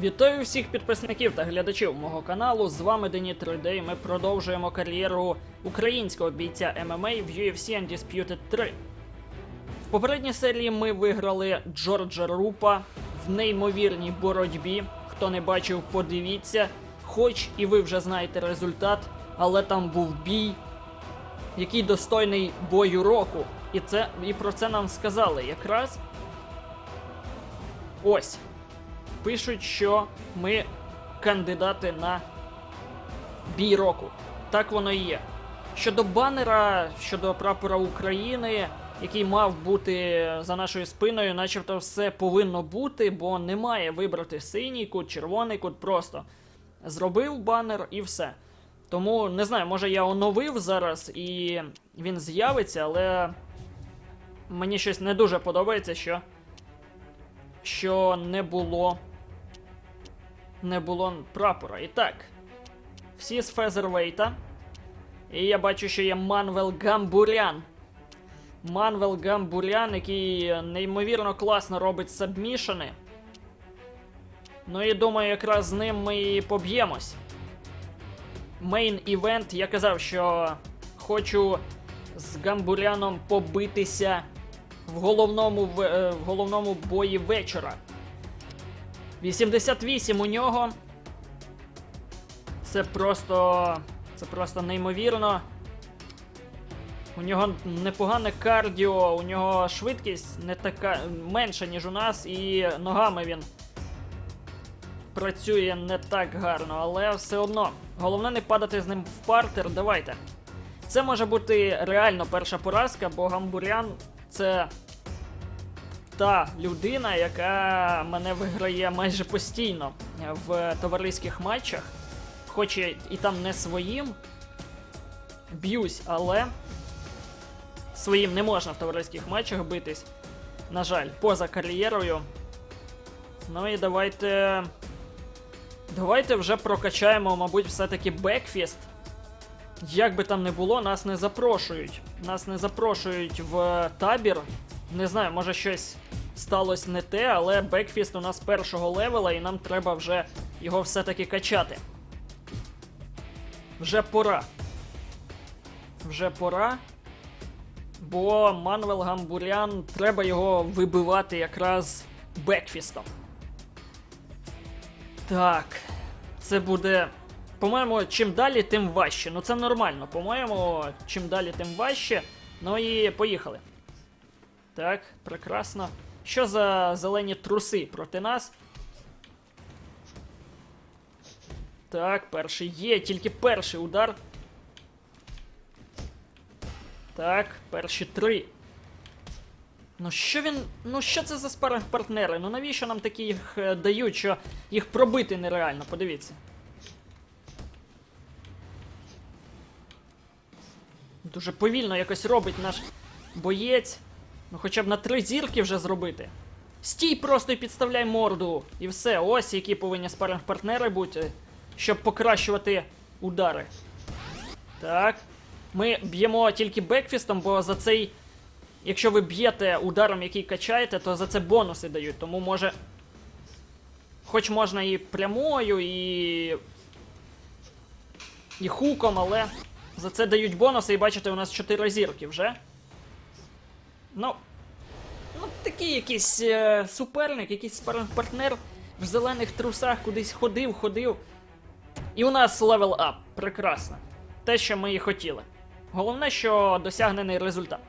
Вітаю всіх підписників та глядачів мого каналу. З вами Дені 3D. і Ми продовжуємо кар'єру українського бійця MMA в UFC Undisputed 3. В попередній серії ми виграли Джорджа Рупа в неймовірній боротьбі. Хто не бачив, подивіться. Хоч і ви вже знаєте результат, але там був бій, який достойний бою року. І це і про це нам сказали якраз. Ось пишуть, що ми кандидати на бій року. Так воно і є. Щодо банера, щодо прапора України, який мав бути за нашою спиною, начебто все повинно бути, бо немає вибрати синій кут, червоний кут, просто зробив банер і все. Тому не знаю, може я оновив зараз і він з'явиться, але мені щось не дуже подобається, що, що не було не було прапора. І так, всі з Фезервейта. І я бачу, що є Манвел Гамбурян. Манвел Гамбурян, який неймовірно класно робить сабмішени. Ну і думаю, якраз з ним ми і поб'ємось. Мейн івент, я казав, що хочу з Гамбуряном побитися в головному, в, е, в головному бої вечора. 88 у нього. Це просто. Це просто неймовірно. У нього непогане кардіо, у нього швидкість не така менша, ніж у нас, і ногами він працює не так гарно, але все одно. Головне не падати з ним в партер. Давайте. Це може бути реально перша поразка, бо Гамбурян це та людина, яка мене виграє майже постійно в товариських матчах. Хоч і там не своїм б'юсь, але своїм не можна в товариських матчах битись. На жаль, поза кар'єрою. Ну і давайте. Давайте вже прокачаємо, мабуть, все-таки бекфіст. Як би там не було, нас не запрошують. Нас не запрошують в табір. Не знаю, може щось сталося не те, але бекфіст у нас першого левела, і нам треба вже його все-таки качати. Вже пора. Вже пора. Бо Манвел Гамбурян треба його вибивати якраз бекфістом. Так. Це буде. По-моєму, чим далі, тим важче. Ну це нормально. По-моєму, чим далі, тим важче. Ну і поїхали. Так, прекрасно. Що за зелені труси проти нас? Так, перший є, тільки перший удар. Так, перші три. Ну що він. Ну що це за спаринг партнери? Ну навіщо нам такі їх е, дають, що їх пробити нереально, подивіться. Дуже повільно якось робить наш боєць. Ну хоча б на три зірки вже зробити. Стій просто і підставляй морду. І все, ось які повинні спаринг партнери бути, щоб покращувати удари. Так. Ми б'ємо тільки бекфістом, бо за цей. Якщо ви б'єте ударом, який качаєте, то за це бонуси дають. Тому може. Хоч можна і прямою, і. І хуком, але за це дають бонуси, і бачите, у нас 4 зірки вже. Ну. Ну, такий якийсь е, суперник, якийсь партнер в зелених трусах кудись ходив, ходив. І у нас левел ап. Прекрасно. Те, що ми і хотіли. Головне, що досягнений результат.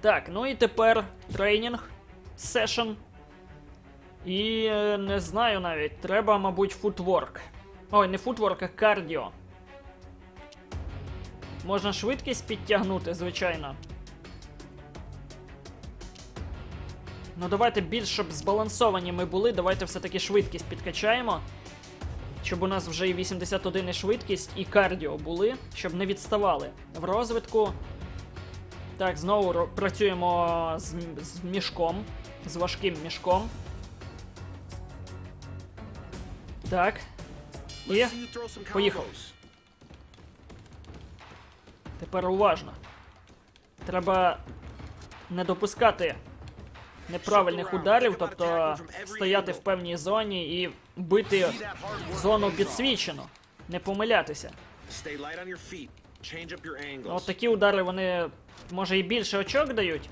Так, ну і тепер тренінг, сешн. І е, не знаю навіть, треба, мабуть, футворк. Ой, не футворк, а кардіо. Можна швидкість підтягнути, звичайно. Ну, давайте більш щоб збалансовані ми були. Давайте все-таки швидкість підкачаємо. Щоб у нас вже і 81 і швидкість, і кардіо були, щоб не відставали в розвитку. Так, знову працюємо з, з мішком, з важким мішком. Так. І поїхали. Тепер уважно. Треба не допускати неправильних ударів, тобто стояти в певній зоні і бити в зону підсвічену, не помилятися. От такі удари вони може і більше очок дають,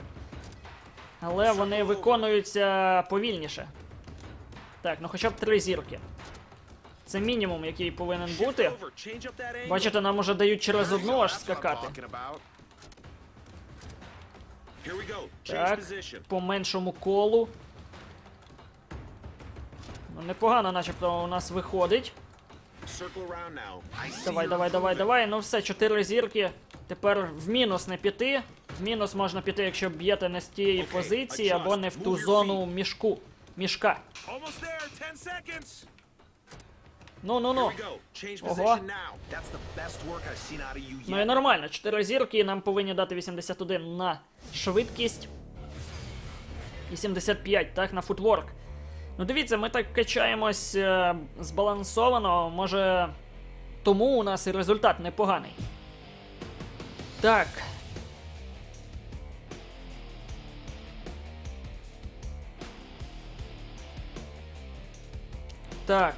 але вони виконуються повільніше. Так, ну хоча б три зірки. Це мінімум, який повинен бути. Бачите, нам уже дають через одну аж скакати. Так, по меншому колу. Ну, непогано, начебто, у нас виходить. Давай, давай, давай, давай. Ну все, чотири зірки. Тепер в мінус не піти. В мінус можна піти, якщо б'єте не з тієї позиції або не в ту зону мішку. Мішка. Ну, ну, ну. Ого. Ну і нормально, 4 зірки, нам повинні дати 81 на швидкість. І 75, так, на футворк. Ну дивіться, ми так качаємось е, збалансовано, може. Тому у нас і результат непоганий. Так. Так,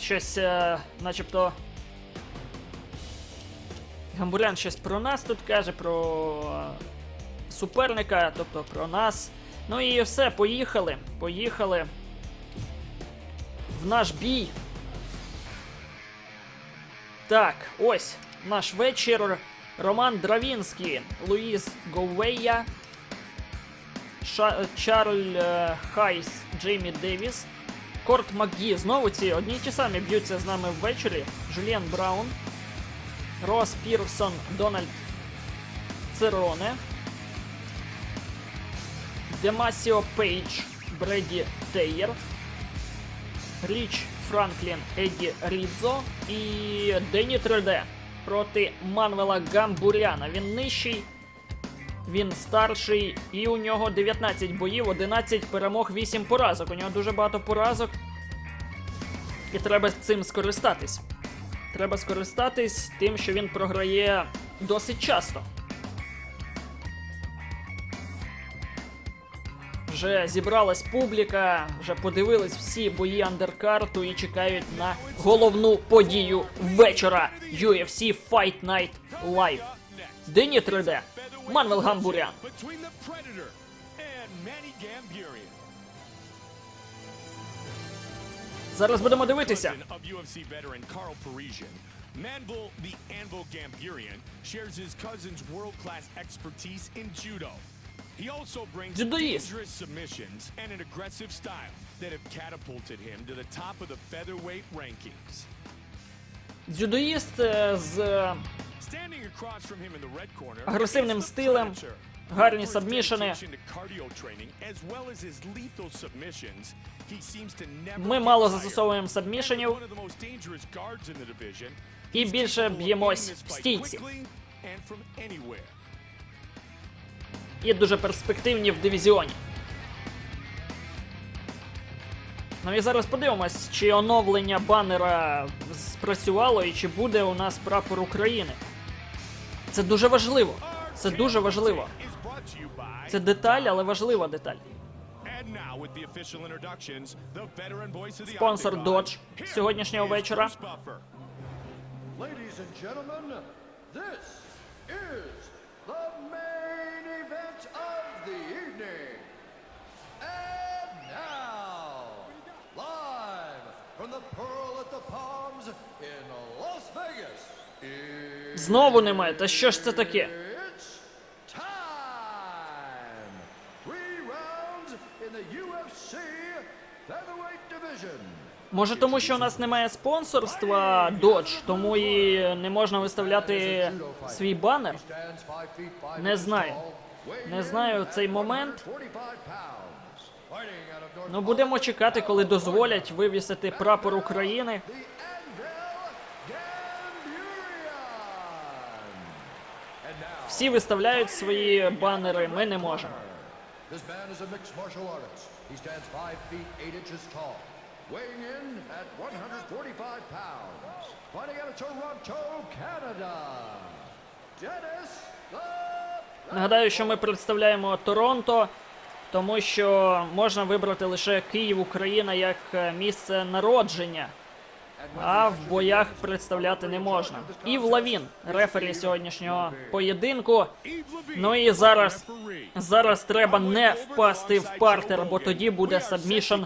щось, е, начебто. Гамбурян щось про нас тут каже, про е, суперника, тобто про нас. Ну і все, поїхали. Поїхали. В наш бій. Так, ось наш вечір. Роман Дравінський, Луїс Говея, Ша- Чарль е, Хайс, Джеймі Девіс, Корт Макгі. Знову ці одні самі б'ються з нами ввечері. Жуліан Браун, Рос Пірсон, Дональд Цероне, Демасіо Пейдж, Бреді Тейєр, Річ Франклін, Еді Рідзо і Дені 3D проти Манвела Гамбуряна. Він нижчий, він старший, і у нього 19 боїв, 11 перемог, 8 поразок. У нього дуже багато поразок. І треба цим скористатись. Треба скористатись тим, що він програє досить часто. Вже зібралась публіка, вже подивились всі бої андеркарту і чекають на головну подію вечора UFC Fight Night Live. Дені 3D. Манвел Гамбурян. between the Predator and Manny Gamburian. Зараз будемо дивитися. Cousin of UFC veteran Carl Parisian, Manville the Anvil Gamburian shares his cousin's world-class expertise in judo. He also brings Judoist. dangerous submissions and an aggressive style that have catapulted him to the top of the featherweight rankings. Дзюдоїст е, з Е, Агресивним стилем, гарні never Ми мало застосовуємо division, І більше б'ємось в стійці. і дуже перспективні в дивізіоні. Ну і зараз подивимось, чи оновлення банера спрацювало і чи буде у нас прапор України. Це дуже важливо. Це дуже важливо. Це деталь, але важлива деталь. Спонсор Dodge сьогоднішнього вечора. From the Pearl Знову немає. Та що ж це таке? Може, тому що у нас немає спонсорства Dodge, тому і не можна виставляти свій банер. Не знаю. Не знаю цей момент. Ну будемо чекати, коли дозволять вивісити прапор України. Всі виставляють свої банери, ми не можемо. this man is a mixed martial artist. He stands 5 feet 8 inches tall, weighing in at 145 pounds. Fighting out of Toronto, Canada, Dennis the Нагадаю, що ми представляємо Торонто. Тому що можна вибрати лише Київ, Україна як е, місце народження, а в боях представляти не можна. І Лавін, рефері сьогоднішнього поєдинку. Ну і зараз, зараз треба не впасти в партер, бо тоді буде сабмішн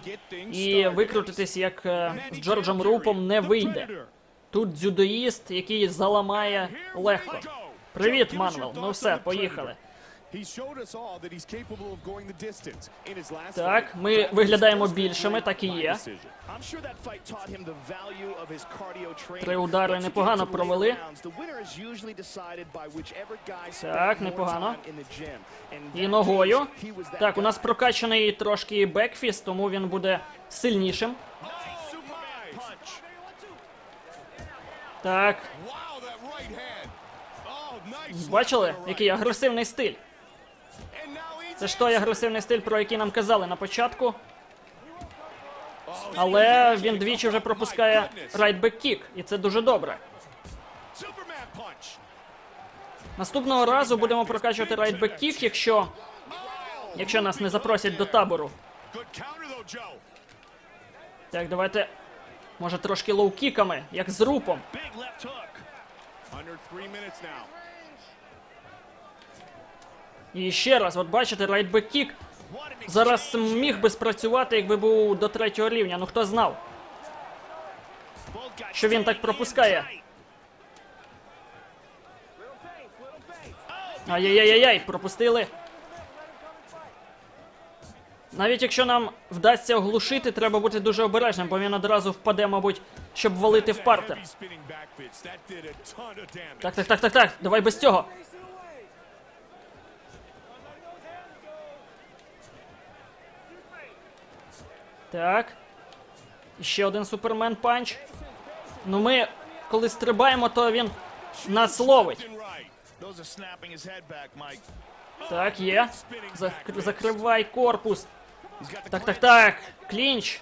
і викрутитись як е, з Джорджем Рупом не вийде. Тут дзюдоїст, який заламає легко. Привіт, Манвел. Ну все, поїхали. Так, ми виглядаємо більшими, так і є. Три удари непогано провели. Так, непогано. І ногою. Так, у нас прокачаний трошки бекфіст, тому він буде сильнішим. Так, бачили, який агресивний стиль? Це ж той агресивний стиль, про який нам казали на початку. Але він двічі вже пропускає райтбек кік, і це дуже добре. Наступного разу будемо прокачувати райтбек кік, якщо. Якщо нас не запросять до табору. Так, давайте. Може трошки лоу-кіками, як з рупом. І ще раз, от бачите, райтбек кік зараз міг би спрацювати, якби був до третього рівня. Ну хто знав? Що він так пропускає? Ай-яй-яй-яй, пропустили. Навіть якщо нам вдасться оглушити, треба бути дуже обережним, бо він одразу впаде, мабуть, щоб валити в партер. Так, так, так, так, так. Давай без цього. Так. Ще один супермен панч. Ну ми, коли стрибаємо, то він нас ловить. Так, є. Зак- закривай корпус. Так, так, так. Клінч.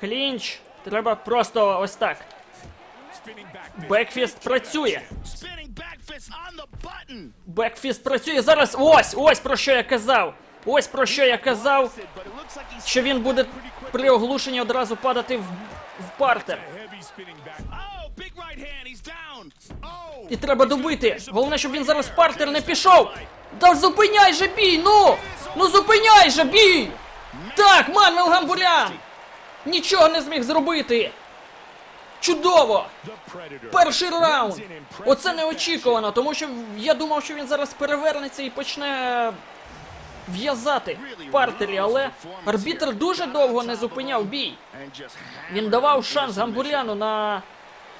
Клінч. Треба просто ось так. Бекфіст працює. Бекфіст працює зараз. Ось, ось про що я казав. Ось про що я казав. Що він буде при оглушенні одразу падати в, в партер. І треба добити. Головне, щоб він зараз в партер не пішов. Та зупиняй же бій, ну! Ну зупиняй же бій! Так, Манвел Гамбурян! Нічого не зміг зробити. Чудово! Перший раунд! Оце неочікувано, тому що я думав, що він зараз перевернеться і почне в'язати в партері, але арбітр дуже довго не зупиняв бій. Він давав шанс Гамбуряну на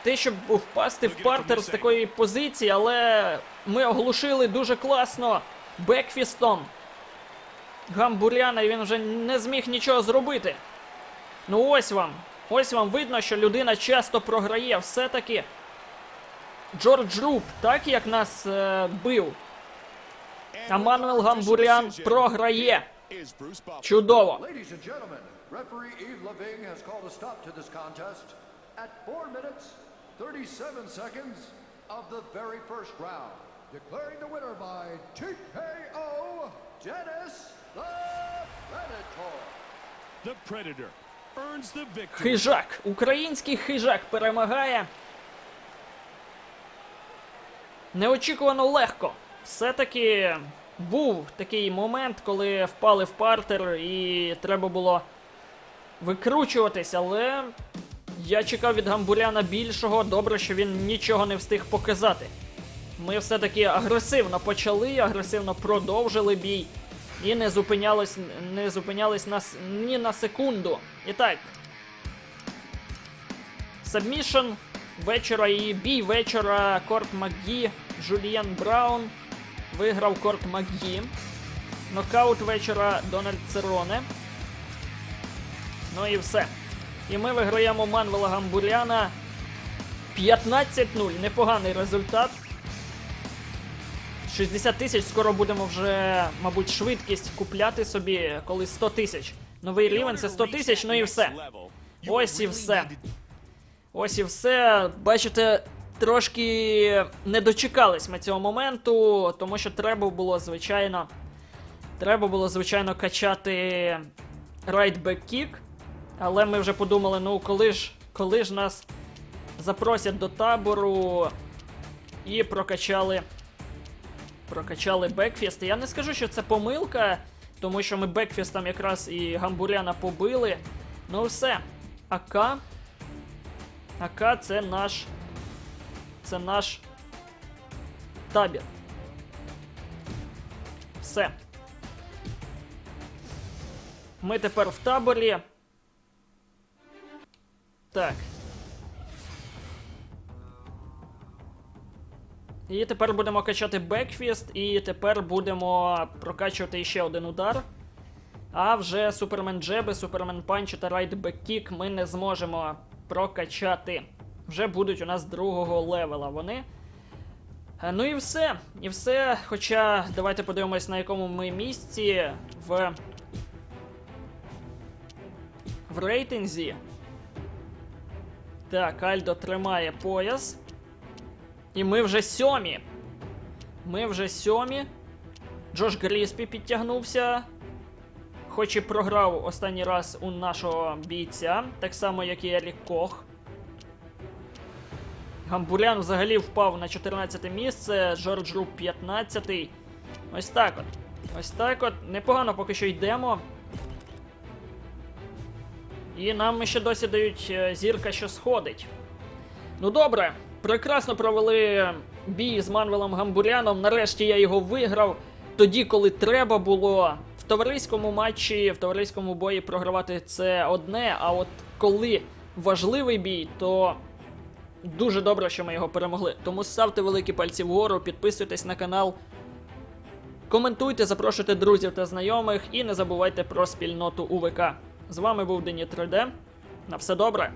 те, щоб впасти в партер з такої позиції, але ми оглушили дуже класно бекфістом Гамбуряна, і він вже не зміг нічого зробити. Ну ось вам. Ось вам видно, що людина часто програє. Все-таки Джордж Руп, так як нас е, бив. А Гамбурян програє. Чудово. Ladies and gentlemen, referee Eve Leving has called a stop to this contest at 4 minutes, 37 seconds of the very first round. Declaring the winner by TKO, Dennis the Predator. The Predator earns the victory. Хижак. Український хижак перемагає. Неочікувано легко. Все-таки був такий момент, коли впали в партер і треба було викручуватись, але я чекав від Гамбуряна більшого. Добре, що він нічого не встиг показати. Ми все-таки агресивно почали, агресивно продовжили бій. І не зупинялись, не зупинялись нас ні на секунду. І так. Сабмішн вечора і бій вечора Корт Макгі, Жульєн Браун. Виграв Корт Макгі. Нокаут вечора Дональд Цероне. Ну і все. І ми виграємо Манвела Гамбуряна 15-0. Непоганий результат. 60 тисяч скоро будемо вже, мабуть, швидкість купляти собі, коли 100 тисяч. Новий рівень це 100 тисяч, ну і все. Ось і все. Ось і все. Бачите, трошки не дочекались ми цього моменту, тому що треба було, звичайно, Треба було, звичайно, качати right back kick, але ми вже подумали, ну коли ж, коли ж нас запросять до табору і прокачали. Прокачали бекфіст. Я не скажу, що це помилка, тому що ми бекфістом якраз і гамбуряна побили. Ну все. АК. АК це наш. Це наш табір. Все. Ми тепер в таборі. Так. І тепер будемо качати бекфіст, і тепер будемо прокачувати ще один удар. А вже Супермен Джеби, Супермен Панчі та Райд Беккік ми не зможемо прокачати. Вже будуть у нас другого левела вони. Е, Ну і все. І все. Хоча давайте подивимось, на якому ми місці в. В рейтинзі. Так, Альдо тримає пояс. І ми вже сьомі. Ми вже сьомі. Джош Гріспі підтягнувся. Хоч і програв останній раз у нашого бійця, так само, як і Ерік Кох. Гамбулян взагалі впав на 14 місце, Джордж Рук 15. Ось так от. Ось так от. Непогано поки що йдемо. І нам ще досі дають е, зірка, що сходить. Ну добре, прекрасно провели бій з Манвелом Гамбуряном. Нарешті я його виграв. Тоді, коли треба було. В товариському матчі, в товариському бої програвати це одне, а от коли важливий бій, то дуже добре, що ми його перемогли. Тому ставте великі пальці вгору, підписуйтесь на канал, коментуйте, запрошуйте друзів та знайомих і не забувайте про спільноту УВК. З вами був Дені 3D. На все добре.